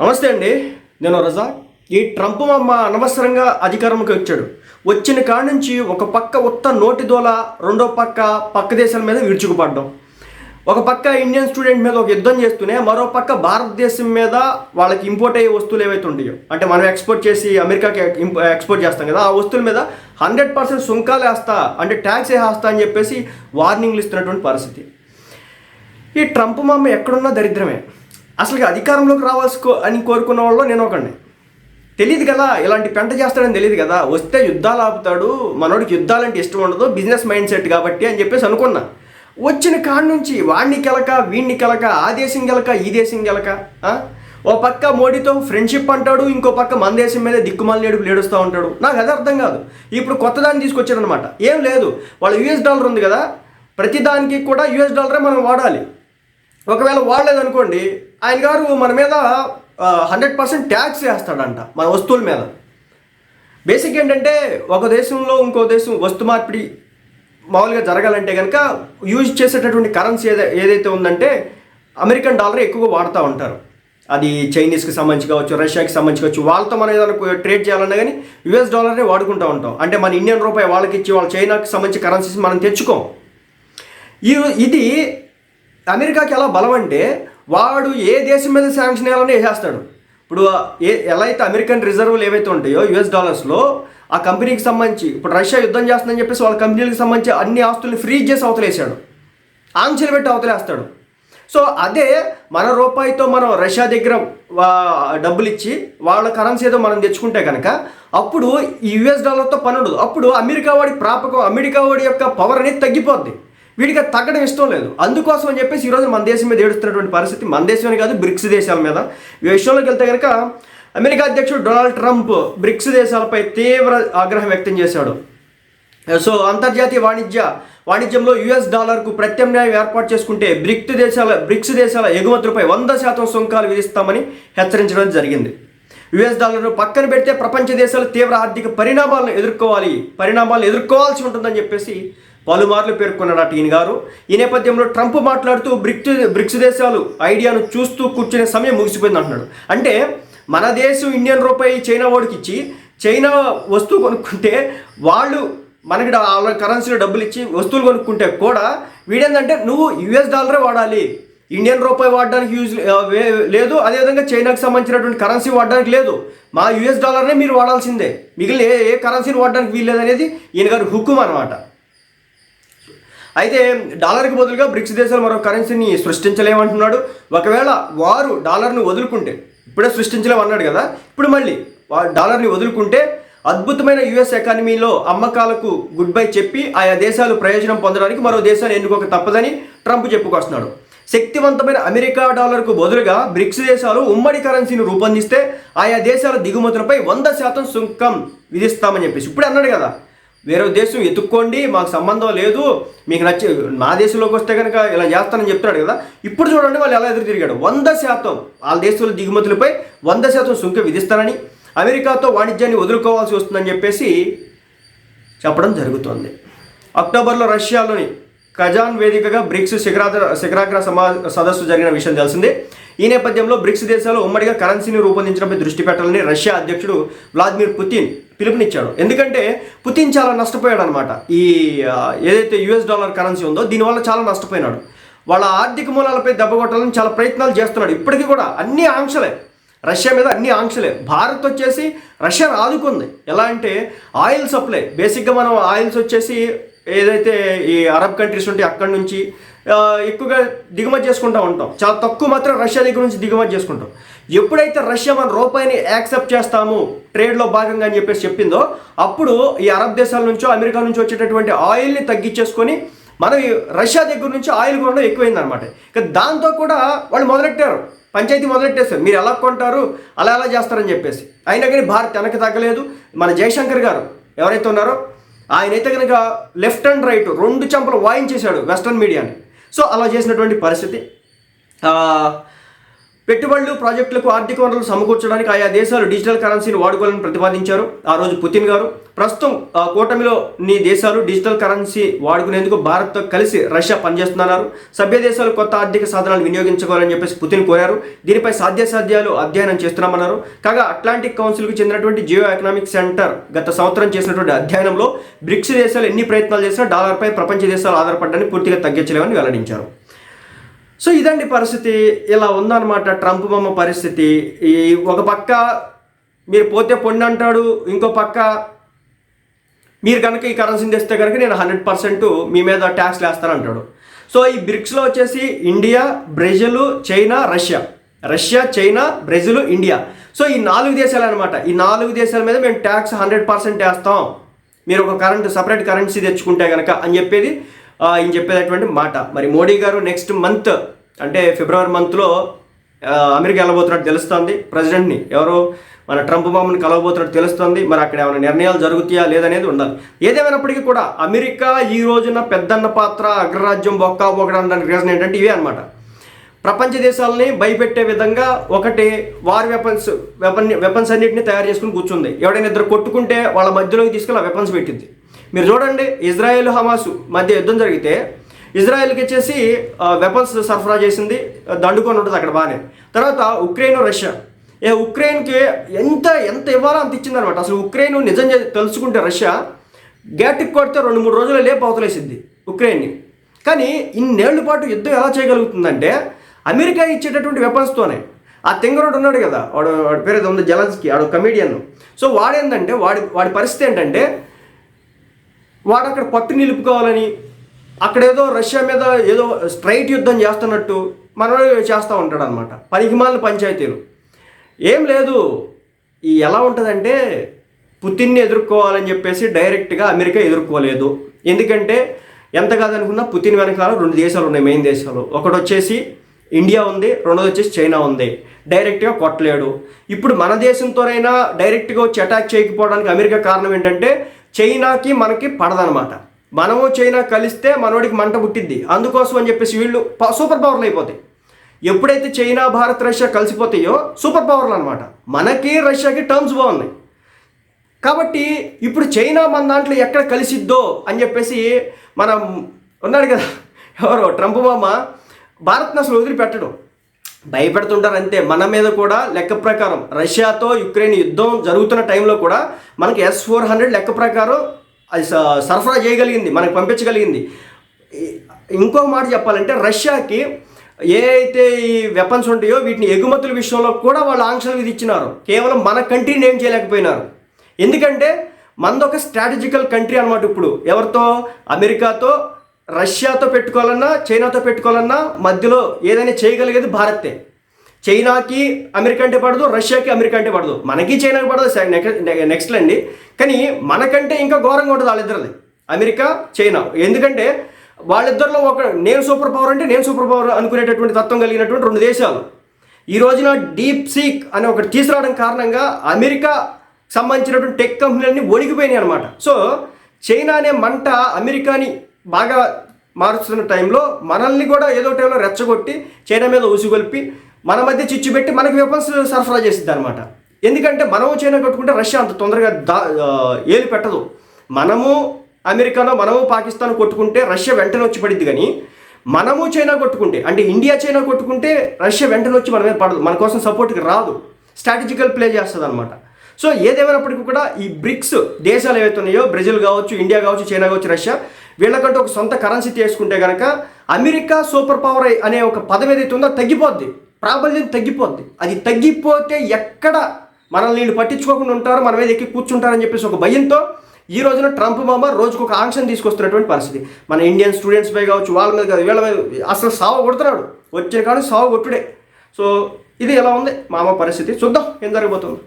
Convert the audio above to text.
నమస్తే అండి. నేను రజా ఈ ట్రంప్ అమ్మ అనవసరంగా అధికారంకి వచ్చాడు. వచ్చిన కాడ నుంచి ఒక పక్క ఉత్త నోటి దోల రెండో పక్క పక్క దేశాల మీద విరుచుకుపడ్డం. ఒక పక్క ఇండియన్ స్టూడెంట్ మీద ఒక యుద్ధం చేస్తూనే మరో పక్క భారతదేశం మీద వాళ్ళకి ఇంపోర్ట్ అయ్యే వస్తువులు ఏవైతే ఉంటాయో అంటే మనం ఎక్స్పోర్ట్ చేసి అమెరికాకి ఎక్స్పోర్ట్ చేస్తాం కదా ఆ వస్తువుల మీద హండ్రెడ్ పర్సెంట్ సుంకాలు వేస్తా అంటే ట్యాక్స్ వేస్తా అని చెప్పేసి వార్నింగ్లు ఇస్తున్నటువంటి పరిస్థితి. ఈ ట్రంప్ మామ ఎక్కడున్నా దరిద్రమే. అసలు అధికారంలోకి రావాల్సుకో అని కోరుకున్న వాళ్ళు నేను ఒకడిని. తెలియదు కదా ఇలాంటి పెంట చేస్తాడని తెలియదు కదా వస్తే యుద్ధాలు ఆపుతాడు మనోడికి యుద్ధాలంటే ఇష్టం ఉండదు బిజినెస్ మైండ్ సెట్ కాబట్టి అని చెప్పేసి అనుకున్నా. వచ్చిన కాడ నుంచి వాడిని కెలక వీడిని కెలక ఆ దేశం గెలక ఈ దేశం గెలక ఓ పక్క మోడీతో ఫ్రెండ్షిప్ అంటాడు ఇంకో పక్క మన దేశం మీద దిక్కుమాల నేడుపు లేడుస్తూ ఉంటాడు. నాకు అది అర్థం కాదు. ఇప్పుడు కొత్త దాన్ని తీసుకొచ్చాడనమాట ఏం లేదు వాళ్ళ యూఎస్ డాలర్ ఉంది కదా ప్రతి దానికి కూడా యూఎస్ డాలరే మనం వాడాలి. ఒకవేళ వాడలేదనుకోండి ఆయన గారు మన మీద హండ్రెడ్ పర్సెంట్ ట్యాక్స్ వేస్తాడంట మన వస్తువుల మీద. బేసిక్ ఏంటంటే ఒక దేశంలో ఇంకో దేశం వస్తు మార్పిడి మామూలుగా జరగాలంటే కనుక యూజ్ చేసేటటువంటి కరెన్సీ ఏదై ఏదైతే ఉందంటే అమెరికన్ డాలర్ ఎక్కువగా వాడుతూ ఉంటారు. అది చైనీస్కి సంబంధించి కావచ్చు రష్యాకి సంబంధించి కావచ్చు వాళ్ళతో మనం ఏదైనా ట్రేడ్ చేయాలన్నా కానీ యుఎస్ డాలర్నే వాడుకుంటూ ఉంటాం. అంటే మన ఇండియన్ రూపాయి వాళ్ళకి ఇచ్చి వాళ్ళ చైనాకి సంబంధించి కరెన్సీస్ మనం తెచ్చుకోం. ఈ ఇది అమెరికాకి ఎలా బలం అంటే వాడు ఏ దేశం మీద శాంక్షన్ వేయాలని వేసేస్తాడు. ఇప్పుడు ఏ ఎలా అయితే అమెరికన్ రిజర్వ్లు ఏవైతే ఉంటాయో యుఎస్ డాలర్స్లో ఆ కంపెనీకి సంబంధించి ఇప్పుడు రష్యా యుద్ధం చేస్తుందని చెప్పేసి వాళ్ళ కంపెనీలకు సంబంధించి అన్ని ఆస్తుల్ని ఫ్రీజ్ చేసి అవతలేసాడు ఆంక్షలు పెట్టి అవతలేస్తాడు. సో అదే మన రూపాయితో మనం రష్యా దగ్గర వా- డబ్బులు ఇచ్చి వాళ్ళ కరెన్సీ ఏదో మనం తెచ్చుకుంటే కనుక అప్పుడు ఈ యుఎస్ డాలర్తో పని ఉండదు. అప్పుడు అమెరికా వాడి ప్రాపకం అమెరికా వాడి యొక్క పవర్ అనేది తగ్గిపోద్ది. వీడికి తగ్గడం ఇష్టం లేదు. అందుకోసం అని చెప్పేసి ఈరోజు మన దేశం మీద ఏడుస్తున్నటువంటి పరిస్థితి మన దేశమే కాదు బ్రిక్స్ దేశాల మీద. ఈ విషయంలోకి వెళ్తే కనుక అమెరికా అధ్యక్షుడు డొనాల్డ్ ట్రంప్ బ్రిక్స్ దేశాలపై తీవ్ర ఆగ్రహం వ్యక్తం చేశాడు. సో అంతర్జాతీయ వాణిజ్య వాణిజ్యంలో యుఎస్ డాలర్కు ప్రత్యామ్నాయం ఏర్పాటు చేసుకుంటే బ్రిక్స్ దేశాల బ్రిక్స్ దేశాల ఎగుమతులపై వంద శాతం సుంకాలు విధిస్తామని హెచ్చరించడం జరిగింది. యుఎస్ డాలర్ను పక్కన పెడితే ప్రపంచ దేశాలు తీవ్ర ఆర్థిక పరిణామాలను ఎదుర్కోవాలి పరిణామాలను ఎదుర్కోవాల్సి ఉంటుందని చెప్పేసి పలుమార్లు పేర్కొన్నాడు ఈయన గారు. ఈ నేపథ్యంలో ట్రంప్ మాట్లాడుతూ బ్రిక్స్ బ్రిక్స్ దేశాలు ఐడియాను చూస్తూ కూర్చునే సమయం ముగిసిపోయింది అంటున్నాడు. అంటే మన దేశం ఇండియన్ రూపాయి చైనా వాడికి ఇచ్చి చైనా వస్తువు కొనుక్కుంటే వాళ్ళు మనకి వాళ్ళ కరెన్సీలో డబ్బులు ఇచ్చి వస్తువులు కొనుక్కుంటే కూడా వీడేందంటే నువ్వు యుఎస్ డాలరే వాడాలి. ఇండియన్ రూపాయి వాడడానికి యూజ్ లేదు. అదేవిధంగా చైనాకి సంబంధించినటువంటి కరెన్సీ వాడడానికి లేదు. మా యుఎస్ డాలర్నే మీరు వాడాల్సిందే. మిగిలిన ఏ ఏ కరెన్సీని వాడడానికి వీల్లేదనేది ఈయన గారి హుకుం అనమాట అయితే డాలర్కి బదులుగా బ్రిక్స్ దేశాలు మరో కరెన్సీని సృష్టించలేమంటున్నాడు. ఒకవేళ వారు డాలర్ను వదులుకుంటే ఇప్పుడే సృష్టించలేమన్నాడు కదా ఇప్పుడు మళ్ళీ డాలర్ని వదులుకుంటే అద్భుతమైన యుఎస్ ఎకానమీలో అమ్మకాలకు గుడ్ బై చెప్పి ఆయా దేశాలు ప్రయోజనం పొందడానికి మరో దేశాన్ని ఎన్నుకోక తప్పదని ట్రంప్ చెప్పుకొస్తున్నాడు. శక్తివంతమైన అమెరికా డాలర్కు బదులుగా బ్రిక్స్ దేశాలు ఉమ్మడి కరెన్సీని రూపొందిస్తే ఆయా దేశాల దిగుమతులపై వంద శాతం సుంకం విధిస్తామని చెప్పేసి ఇప్పుడు అన్నాడు కదా. వేరే దేశం ఎత్తుక్కోండి మాకు సంబంధం లేదు మీకు నచ్చే నా దేశంలోకి వస్తే కనుక ఇలా చేస్తానని చెప్తున్నాడు కదా. ఇప్పుడు చూడండి వాళ్ళు ఎలా ఎదురు తిరిగాడు. వంద శాతం వాళ్ళ దేశంలో దిగుమతులపై వంద శాతం సుంక విధిస్తానని అమెరికాతో వాణిజ్యాన్ని వదులుకోవాల్సి వస్తుందని చెప్పేసి చెప్పడం జరుగుతోంది. అక్టోబర్లో రష్యాలోని కజాన్ వేదికగా బ్రిక్స్ శిఖరాగ్ర శిఖరాగ్ర సమా సదస్సు జరిగిన విషయం తెలిసిందే. ఈ నేపథ్యంలో బ్రిక్స్ దేశాలు ఉమ్మడిగా కరెన్సీని రూపొందించడంపై దృష్టి పెట్టాలని రష్యా అధ్యక్షుడు వ్లాదిమిర్ పుతిన్ పిలుపునిచ్చాడు ఎందుకంటే పుతిన్ చాలా నష్టపోయాడు అనమాట ఈ ఏదైతే యుఎస్ డాలర్ కరెన్సీ ఉందో దీనివల్ల చాలా నష్టపోయినాడు. వాళ్ళ ఆర్థిక మూలాలపై దెబ్బ కొట్టాలని చాలా ప్రయత్నాలు చేస్తున్నాడు. ఇప్పటికీ కూడా అన్ని ఆంక్షలే. రష్యా మీద అన్ని ఆంక్షలే. భారత్ వచ్చేసి రష్యా ఆదుకుంది. ఎలా అంటే ఆయిల్ సప్లై. బేసిక్గా మనం ఆయిల్స్ వచ్చేసి ఏదైతే ఈ అరబ్ కంట్రీస్ ఉంటే అక్కడి నుంచి ఎక్కువగా దిగుమతి చేసుకుంటూ ఉంటాం. చాలా తక్కువ మాత్రం రష్యా దగ్గర నుంచి దిగుమతి చేసుకుంటాం. ఎప్పుడైతే రష్యా మన రూపాయిని యాక్సెప్ట్ చేస్తాము ట్రేడ్లో భాగంగా అని చెప్పేసి చెప్పిందో అప్పుడు ఈ అరబ్ దేశాల నుంచో అమెరికా నుంచి వచ్చేటటువంటి ఆయిల్ని తగ్గించేసుకొని మనం ఈ రష్యా దగ్గర నుంచి ఆయిల్ కొనడం ఎక్కువైంది అనమాట ఇక దాంతో కూడా వాళ్ళు మొదలెట్టారు. పంచాయతీ మొదలెట్టేశారు. మీరు ఎలా కొంటారు అలా ఎలా చేస్తారని చెప్పేసి. అయినా కానీ భారత్ వెనక్కి తగ్గలేదు మన జయశంకర్ గారు ఎవరైతే ఉన్నారో ఆయన అయితే కనుక లెఫ్ట్ అండ్ రైట్ రెండు చెంపలు వాయించేశాడు వెస్ట్రన్ మీడియాని. సో అలా చేసినటువంటి పరిస్థితి. పెట్టుబడులు ప్రాజెక్టులకు ఆర్థిక వనరులు సమకూర్చడానికి ఆయా దేశాలు డిజిటల్ కరెన్సీని వాడుకోవాలని ప్రతిపాదించారు. ఆ రోజు పుతిన్ గారు ప్రస్తుతం ఆ కూటమిలో నీ దేశాలు డిజిటల్ కరెన్సీ వాడుకునేందుకు భారత్తో కలిసి రష్యా పనిచేస్తున్నారు సభ్య దేశాలు కొత్త ఆర్థిక సాధనాలు వినియోగించుకోవాలని చెప్పేసి పుతిన్ కోరారు. దీనిపై సాధ్యాసాధ్యాలు అధ్యయనం చేస్తున్నామన్నారు. కాగా అట్లాంటిక్ కౌన్సిల్కు చెందినటువంటి జియో ఎకనామిక్ సెంటర్ గత సంవత్సరం చేసినటువంటి అధ్యయనంలో బ్రిక్స్ దేశాలు ఎన్ని ప్రయత్నాలు చేసినా డాలర్పై ప్రపంచ దేశాలు ఆధారపడడానికి పూర్తిగా తగ్గించలేవని వెల్లడించారు. సో ఇదండి పరిస్థితి. ఇలా ఉందన్నమాట ట్రంప్ బొమ్మ పరిస్థితి. ఈ ఒక పక్క మీరు పోతే పొండి అంటాడు ఇంకో పక్క మీరు కనుక ఈ కరెన్సీని తెస్తే కనుక నేను హండ్రెడ్ పర్సెంట్ మీ మీద ట్యాక్స్ వేస్తానంటాడు సో ఈ బ్రిక్స్లో వచ్చేసి India Brazil China Russia. Russia China Brazil India. So ఈ నాలుగు దేశాలు అనమాట ఈ నాలుగు దేశాల మీద మేము ట్యాక్స్ హండ్రెడ్ పర్సెంట్ వేస్తాం. మీరు ఒక కరెంట్ సపరేట్ కరెన్సీ తెచ్చుకుంటే కనుక అని చెప్పేది ఈయన చెప్పేటటువంటి మాట. మరి మోడీ గారు నెక్స్ట్ మంత్ అంటే ఫిబ్రవరి మంత్లో అమెరికా వెళ్ళబోతున్నట్టు తెలుస్తుంది. ప్రెసిడెంట్ని ఎవరో? మన ట్రంప్ బాబుని కలవబోతున్నట్టు తెలుస్తుంది. మరి అక్కడ ఏమైనా నిర్ణయాలు జరుగుతాయా లేదనేది ఉండాలి. ఏదేమైనప్పటికీ కూడా అమెరికా ఈ రోజున పెద్దన్న పాత్ర అగ్రరాజ్యం బొక్క బొక్కడానికి రీజన్ ఏంటంటే ఇవే అనమాట ప్రపంచ దేశాలని భయపెట్టే విధంగా ఒకటి వార్ వెపన్స్ వెపన్ వెపన్స్ అన్నింటినీ తయారు చేసుకుని కూర్చుంది. ఎవడైనా ఇద్దరు కొట్టుకుంటే వాళ్ళ మధ్యలోకి తీసుకెళ్ళి ఆ వెపన్స్ పెట్టింది మీరు చూడండి ఇజ్రాయెల్ హమాసు మధ్య యుద్ధం జరిగితే ఇజ్రాయెల్కి వచ్చేసి వెపన్స్ సరఫరా చేసింది దండుకొని ఉంటుంది అక్కడ బాగానే. తర్వాత ఉక్రెయిన్ రష్యా. ఏ ఉక్రెయిన్కి ఎంత ఎంత ఇవ్వాలో అంత ఇచ్చిందనమాట అసలు ఉక్రెయిన్ నిజం తెలుసుకుంటే రష్యా గ్యాటిక్ కొడితే రెండు మూడు రోజులు లేపు అవతలేసింది ఉక్రెయిన్ని. కానీ ఇన్నేళ్ళ పాటు యుద్ధం ఎలా చేయగలుగుతుందంటే అమెరికా ఇచ్చేటటువంటి వెపన్స్తోనే ఆ తెంగరోడు ఉన్నాడు కదా వాడు వాడి పేరు ఏదో ఉంది జలన్స్కి వాడు కమీడియన్ సో వాడేందంటే వాడి వాడి పరిస్థితి ఏంటంటే వాడు అక్కడ పట్టు నిలుపుకోవాలని అక్కడ ఏదో రష్యా మీద ఏదో స్ట్రైట్ యుద్ధం చేస్తున్నట్టు మనలో చేస్తూ ఉంటాడు అనమాట పనికిమాలిన పంచాయతీలు. ఏం లేదు. ఈ ఎలా ఉంటుందంటే పుతిన్ని ఎదుర్కోవాలని చెప్పేసి డైరెక్ట్గా అమెరికా ఎదుర్కోలేదు. ఎందుకంటే ఎంత కాదనుకున్నా పుతిన్ వెనకాల రెండు దేశాలు ఉన్నాయి మెయిన్ దేశాలు. ఒకటి వచ్చేసి ఇండియా ఉంది రెండోది వచ్చేసి చైనా ఉంది. డైరెక్ట్గా కొట్టలేడు. ఇప్పుడు మన దేశంతోనైనా డైరెక్ట్గా వచ్చి అటాక్ చేయకపోవడానికి అమెరికా కారణం ఏంటంటే చైనాకి మనకి పడదనమాట మనము చైనా కలిస్తే మనోడికి మంట పుట్టిద్ది. అందుకోసం అని చెప్పేసి వీళ్ళు ప- సూపర్ పవర్లు అయిపోతాయి. ఎప్పుడైతే చైనా భారత్ రష్యా కలిసిపోతాయో సూపర్ పవర్లు అనమాట మనకి రష్యాకి టర్మ్స్ బాగున్నాయి. కాబట్టి ఇప్పుడు చైనా మన దాంట్లో ఎక్కడ కలిసిద్దో అని చెప్పేసి మనం ఉన్నాడు కదా ఎవరో ట్రంప్ మామ భారత్ని అసలు వదిలిపెట్టడం. భయపెడుతుంటారు అంతే. మన మీద కూడా లెక్క ప్రకారం రష్యాతో యుక్రెయిన్ యుద్ధం జరుగుతున్న టైంలో కూడా మనకి ఎస్ ఫోర్ హండ్రెడ్ లెక్క ప్రకారం అది స- సరఫరా చేయగలిగింది మనకు పంపించగలిగింది. ఇంకో మాట చెప్పాలంటే రష్యాకి ఏ అయితే ఈ వెపన్స్ ఉంటాయో వీటిని ఎగుమతుల విషయంలో కూడా వాళ్ళు ఆంక్షలు విధించినారు. కేవలం మన కంట్రీని ఏం చేయలేకపోయినారు. ఎందుకంటే మనది ఒక స్ట్రాటజికల్ కంట్రీ అనమాట ఇప్పుడు. ఎవరితో? అమెరికాతో రష్యాతో పెట్టుకోవాలన్నా చైనాతో పెట్టుకోవాలన్నా మధ్యలో ఏదైనా చేయగలిగేది భారతే. చైనాకి అమెరికా అంటే పడదు రష్యాకి అమెరికా అంటే పడదు. మనకి చైనాకి పడదు నెక్స్ట్ అండి కానీ మనకంటే ఇంకా ఘోరంగా ఉంటుంది వాళ్ళిద్దరిది. America China. ఎందుకంటే వాళ్ళిద్దరిలో ఒక నేను సూపర్ పవర్ అంటే నేను సూపర్ పవర్ అనుకునేటటువంటి తత్వం కలిగినటువంటి రెండు దేశాలు. ఈ రోజున డీప్ సీక్ అనే ఒకటి తీసుకురావడం కారణంగా అమెరికా సంబంధించినటువంటి టెక్ కంపెనీలన్నీ ఒడిగిపోయినాయి అనమాట సో చైనా అనే మంట అమెరికాని బాగా మారుస్తున్న టైంలో మనల్ని కూడా ఏదో టైంలో రెచ్చగొట్టి చైనా మీద ఉసుగొల్పి మన మధ్య చిచ్చు పెట్టి మనకి వెపన్స్ సరఫరా చేసిద్ది అనమాట ఎందుకంటే మనము చైనా కొట్టుకుంటే రష్యా అంత తొందరగా దా ఏలు పెట్టదు. మనము అమెరికానో మనము పాకిస్తాన్ కొట్టుకుంటే రష్యా వెంటనే వచ్చి పడిద్ది కానీ మనము చైనా కొట్టుకుంటే అంటే ఇండియా చైనా కొట్టుకుంటే రష్యా వెంటనే వచ్చి మన మీద పడదు. మన కోసం సపోర్ట్కి రాదు. స్ట్రాటజికల్ ప్లే చేస్తుంది అనమాట సో ఏదేమైనప్పటికీ కూడా ఈ బ్రిక్స్ దేశాలు ఏవైతే ఉన్నాయో బ్రెజిల్ కావచ్చు ఇండియా కావచ్చు చైనా కావచ్చు రష్యా వీళ్ళకంటే ఒక సొంత కరెన్సీ తీసుకుంటే కనుక అమెరికా సూపర్ పవర్ అనే ఒక పదం ఏదైతే ఉందో తగ్గిపోద్ది. ప్రాబల్యం తగ్గిపోద్ది. అది తగ్గిపోతే ఎక్కడ మనల్ని వీళ్ళు పట్టించుకోకుండా ఉంటారు మన మీద ఎక్కి కూర్చుంటారని చెప్పేసి ఒక భయంతో ఈ రోజున ట్రంప్ మామ రోజుకు ఒక ఆంక్షన్ తీసుకొస్తున్నటువంటి పరిస్థితి. మన ఇండియన్ స్టూడెంట్స్ పై కావచ్చు వాళ్ళ మీద కాదు వీళ్ళ మీద అసలు సావ కొడుతున్నాడు. వచ్చిన కానీ సావ కొట్టుడే. సో ఇది ఎలా ఉంది? మామ పరిస్థితి. చూద్దాం ఏం జరగబోతుంది.